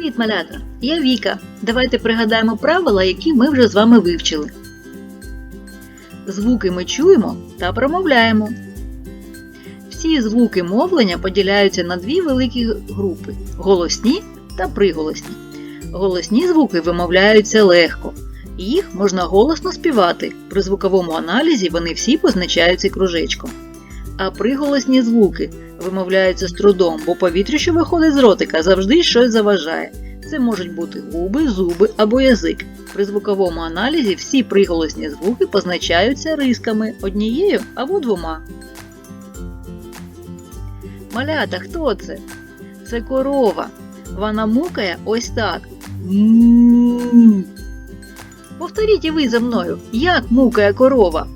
Привіт, малята! Я Віка. Давайте пригадаємо правила, які ми вже з вами вивчили. Звуки ми чуємо та промовляємо. Всі звуки мовлення поділяються на дві великі групи голосні та приголосні. Голосні звуки вимовляються легко. Їх можна голосно співати. При звуковому аналізі вони всі позначаються кружечком. А приголосні звуки вимовляються з трудом, бо повітря, що виходить з ротика, завжди щось заважає. Це можуть бути губи, зуби або язик. При звуковому аналізі всі приголосні звуки позначаються рисками однією або двома. Малята, хто це? Це корова. Вона мукає ось так. Повторіть і ви за мною, як мукає корова.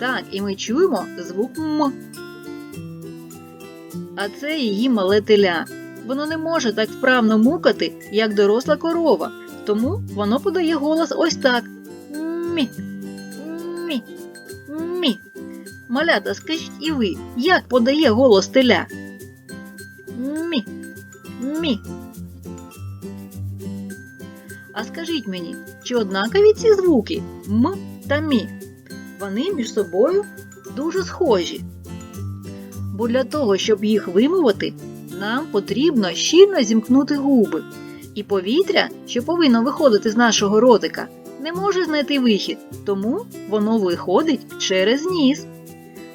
Так, і ми чуємо звук М. А це її мале теля. Воно не може так вправно мукати, як доросла корова, тому воно подає голос ось так. Мі. Мі. Мі. Малята, скажіть і ви, як подає голос теля? Мі. Мі. А скажіть мені, чи однакові ці звуки М та Мі? Вони між собою дуже схожі. Бо для того, щоб їх вимовити, нам потрібно щільно зімкнути губи. І повітря, що повинно виходити з нашого ротика, не може знайти вихід, тому воно виходить через ніс.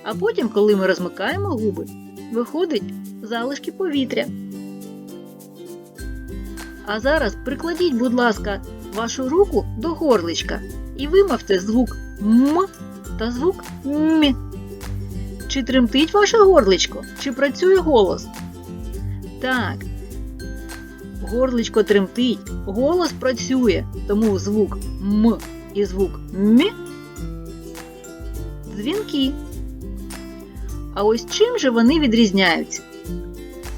А потім, коли ми розмикаємо губи, виходить залишки повітря. А зараз прикладіть, будь ласка, вашу руку до горличка і вимовте звук М та звук М. Чи тремтить ваше горличко, чи працює голос? Так. Горличко тремтить, голос працює, тому звук М і звук М дзвінки. А ось чим же вони відрізняються?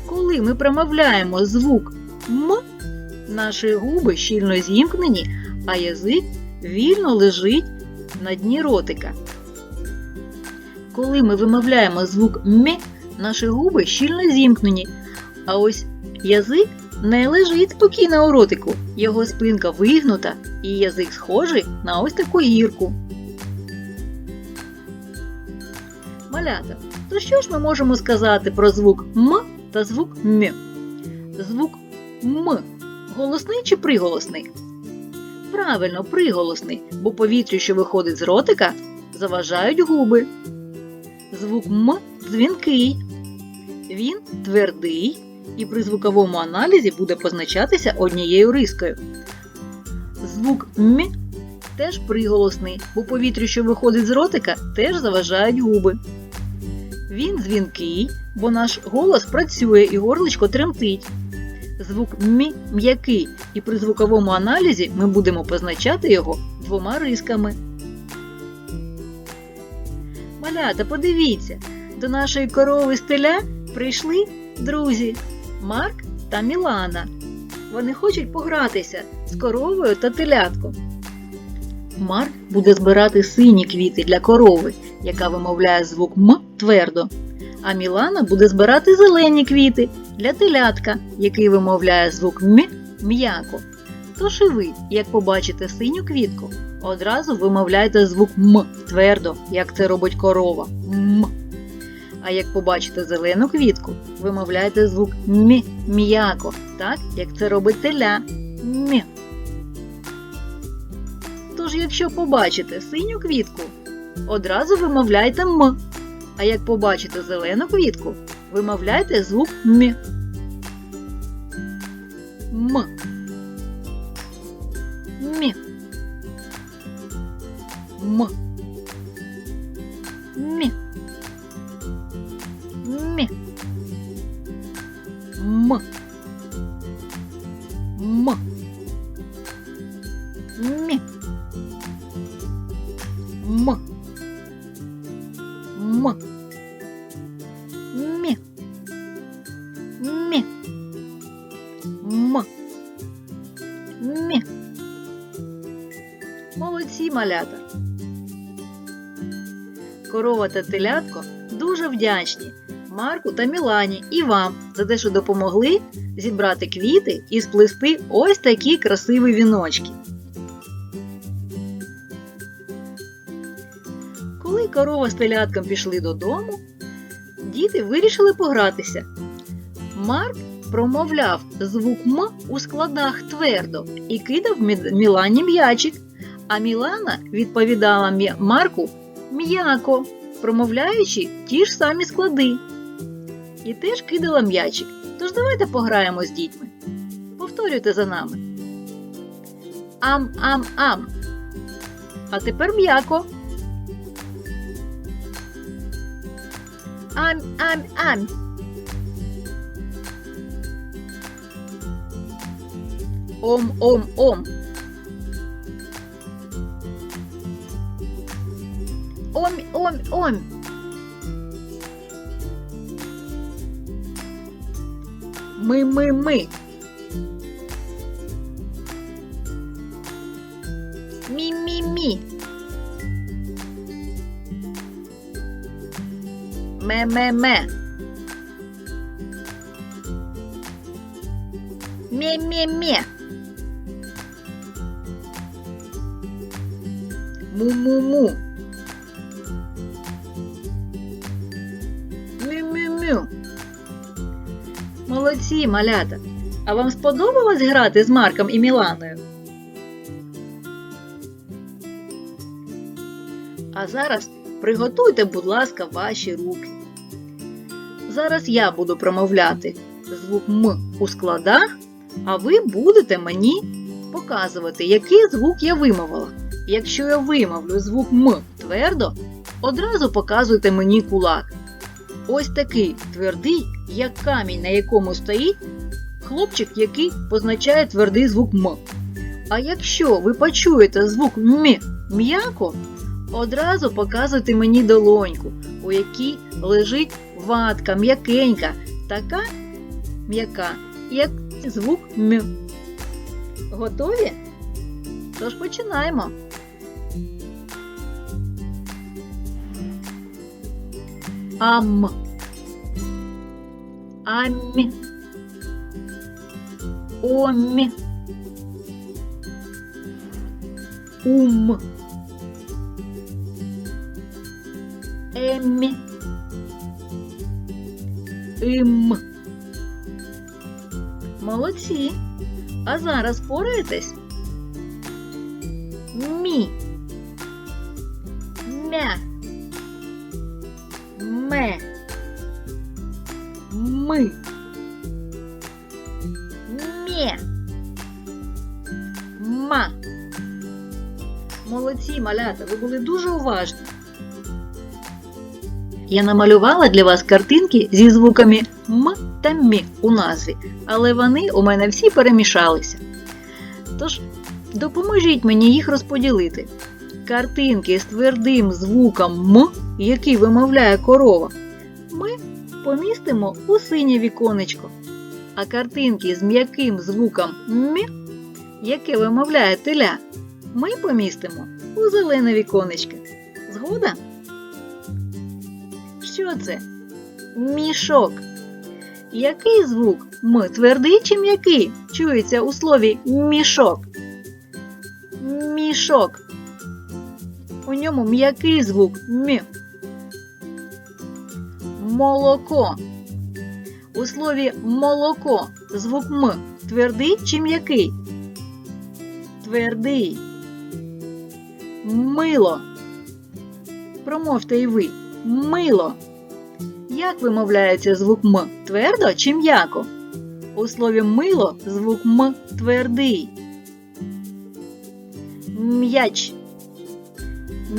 Коли ми промовляємо звук М, наші губи щільно зімкнені, а язик вільно лежить на дні ротика. Коли ми вимовляємо звук М, наші губи щільно зімкнені, а ось язик не лежить спокійно у ротику, його спинка вигнута і язик схожий на ось таку гірку. Малята, то що ж ми можемо сказати про звук М та звук М? Звук М голосний чи приголосний? Правильно, приголосний, бо повітрю, що виходить з ротика, заважають губи. Звук М дзвінкий. Він твердий і при звуковому аналізі буде позначатися однією рискою. Звук М теж приголосний, бо повітрю, що виходить з ротика, теж заважають губи. Він дзвінкий, бо наш голос працює і горличко тремтить. Звук Мі м'який, і при звуковому аналізі ми будемо позначати його двома рисками. Малята, подивіться, до нашої корови стеля прийшли друзі Марк та Мілана. Вони хочуть погратися з коровою та телятком. Марк буде збирати сині квіти для корови, яка вимовляє звук М твердо. А Мілана буде збирати зелені квіти для телятка, який вимовляє звук М м'яко. Тож і ви, як побачите синю квітку, одразу вимовляйте звук М твердо, як це робить корова. М. А як побачите зелену квітку, вимовляйте звук М м'яко, так як це робить теля. М. Тож, якщо побачите синю квітку, одразу вимовляйте М. А як побачите зелену квітку, вимовляйте звук М. М. М. М. М. М. М. Мі. Мі. М. Мі. Молодці малята. Корова та телятко дуже вдячні. Марку та Мілані і вам за те, що допомогли зібрати квіти і сплести ось такі красиві віночки. Коли корова з телятком пішли додому, діти вирішили погратися. Марк промовляв звук М у складах твердо і кидав Мілані м'ячик, а Мілана відповідала Марку м'яко, промовляючи ті ж самі склади. І теж кидала м'ячик. Тож давайте пограємо з дітьми. Повторюйте за нами. Ам-ам-ам. А тепер м'яко. Ам-ам-ам. Ом-ом-ом. Ом-ом-ом. Ми-ми-ми. Мі-мі-мі. Ме-ме-ме. Ме-ме-ме. Му-му-му. Мю-мю-мю. Молодці, малята. А вам сподобалось грати з Марком і Міланою? А зараз приготуйте, будь ласка, ваші руки. Зараз я буду промовляти звук М у складах, а ви будете мені показувати, який звук я вимовила. Якщо я вимовлю звук М твердо, одразу показуйте мені кулак. Ось такий твердий, як камінь, на якому стоїть хлопчик, який позначає твердий звук М. А якщо ви почуєте звук М м'яко, одразу показуйте мені долоньку, у якій лежить ватка м'якенька, така м'яка, як звук М. Готові? Тож починаємо. Ам. Аммі. Оммі. Ум. Еммі. Ім. Молодці. А зараз пораєтесь? Мі. Малята, ви були дуже уважні. Я намалювала для вас картинки зі звуками М та Мі у назві, але вони у мене всі перемішалися. Тож допоможіть мені їх розподілити. Картинки з твердим звуком М, який вимовляє корова, ми помістимо у синє віконечко. А картинки з м'яким звуком М, яке вимовляє теля, ми помістимо у зелене віконечко. Згода? Що це? Мішок. Який звук М твердий чи м'який чується у слові мішок? Мішок. У ньому м'який звук М. Молоко. У слові молоко звук М твердий чи м'який? Твердий. Мило. Промовте і ви. Мило. Як вимовляється звук М твердо чи м'яко? У слові мило звук М твердий. М'яч.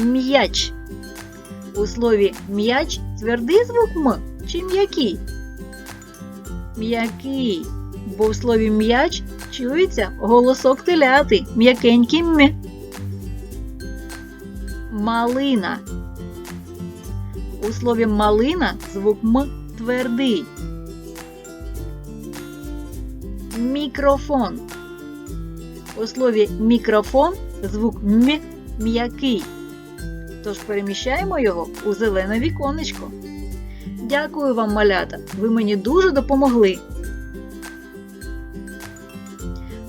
М'яч. У слові м'яч твердий звук М чи м'який? М'який. Бо в слові м'яч чується голосок теляти, м'якенький м. Малина. У слові малина звук М твердий. Мікрофон. У слові мікрофон звук М м'який. Тож переміщаємо його у зелене віконечко. Дякую вам, малята. Ви мені дуже допомогли.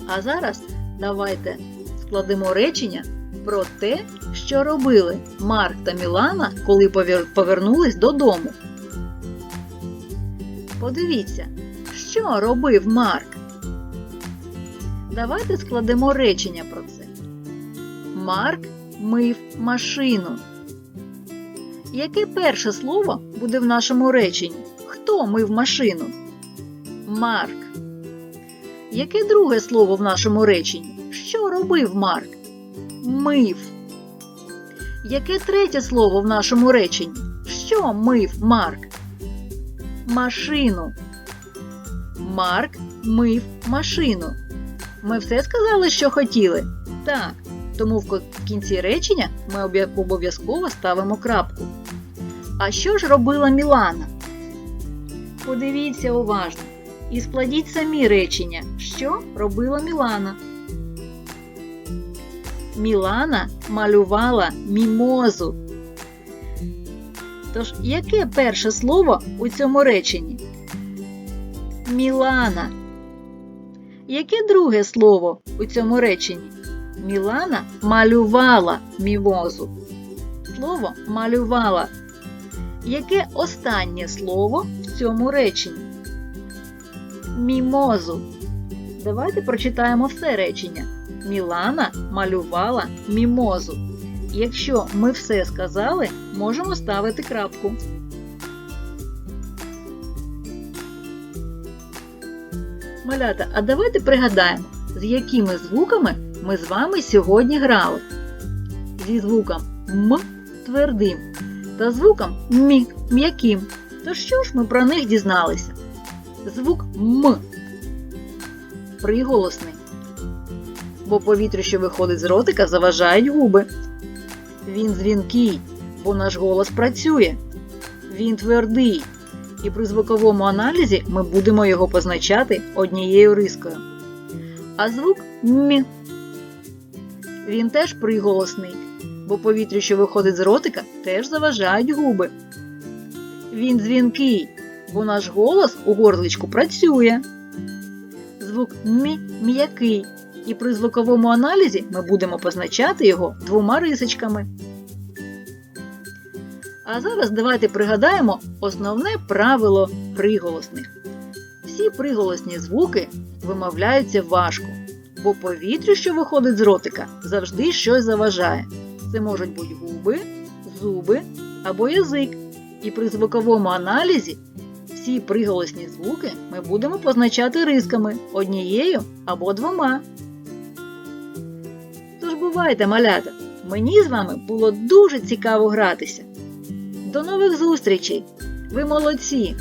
А зараз давайте складемо речення про те, що робили Марк та Мілана, коли повернулись додому. Подивіться, що робив Марк. Давайте складемо речення про це. Марк мив машину. Яке перше слово буде в нашому реченні? Хто мив машину? Марк. Яке друге слово в нашому реченні? Що робив Марк? Мив. Яке третє слово в нашому реченні? Що мив Марк? Машину. Марк мив машину. Ми все сказали, що хотіли? Так. Тому в кінці речення ми обов'язково ставимо крапку. А що ж робила Мілана? Подивіться уважно і складіть самі речення, що робила Мілана. Мілана малювала мімозу. Тож, яке перше слово у цьому реченні? Мілана. Яке друге слово у цьому реченні? Мілана малювала мімозу. Слово малювала. Яке останнє слово в цьому реченні? Мімозу. Давайте прочитаємо все речення. Мілана малювала мімозу. Якщо ми все сказали, можемо ставити крапку. Малята, а давайте пригадаємо, з якими звуками ми з вами сьогодні грали. Зі звуком М твердим та звуком Мі м'яким. То що ж ми про них дізналися? Звук М приголосний. Бо повітря, що виходить з ротика, заважають губи. Він дзвінкий, бо наш голос працює. Він твердий. І при звуковому аналізі ми будемо його позначати однією рискою. А звук М. Він теж приголосний, бо повітря, що виходить з ротика, теж заважають губи. Він дзвінкий, бо наш голос у горличку працює. Звук М м'який, і при звуковому аналізі ми будемо позначати його двома рисочками. А зараз давайте пригадаємо основне правило приголосних. Всі приголосні звуки вимовляються важко, бо повітря, що виходить з ротика, завжди щось заважає. Це можуть бути губи, зуби або язик. І при звуковому аналізі всі приголосні звуки ми будемо позначати рисками однією або двома. Бувайте, малята! Мені з вами було дуже цікаво гратися. До нових зустрічей! Ви молодці!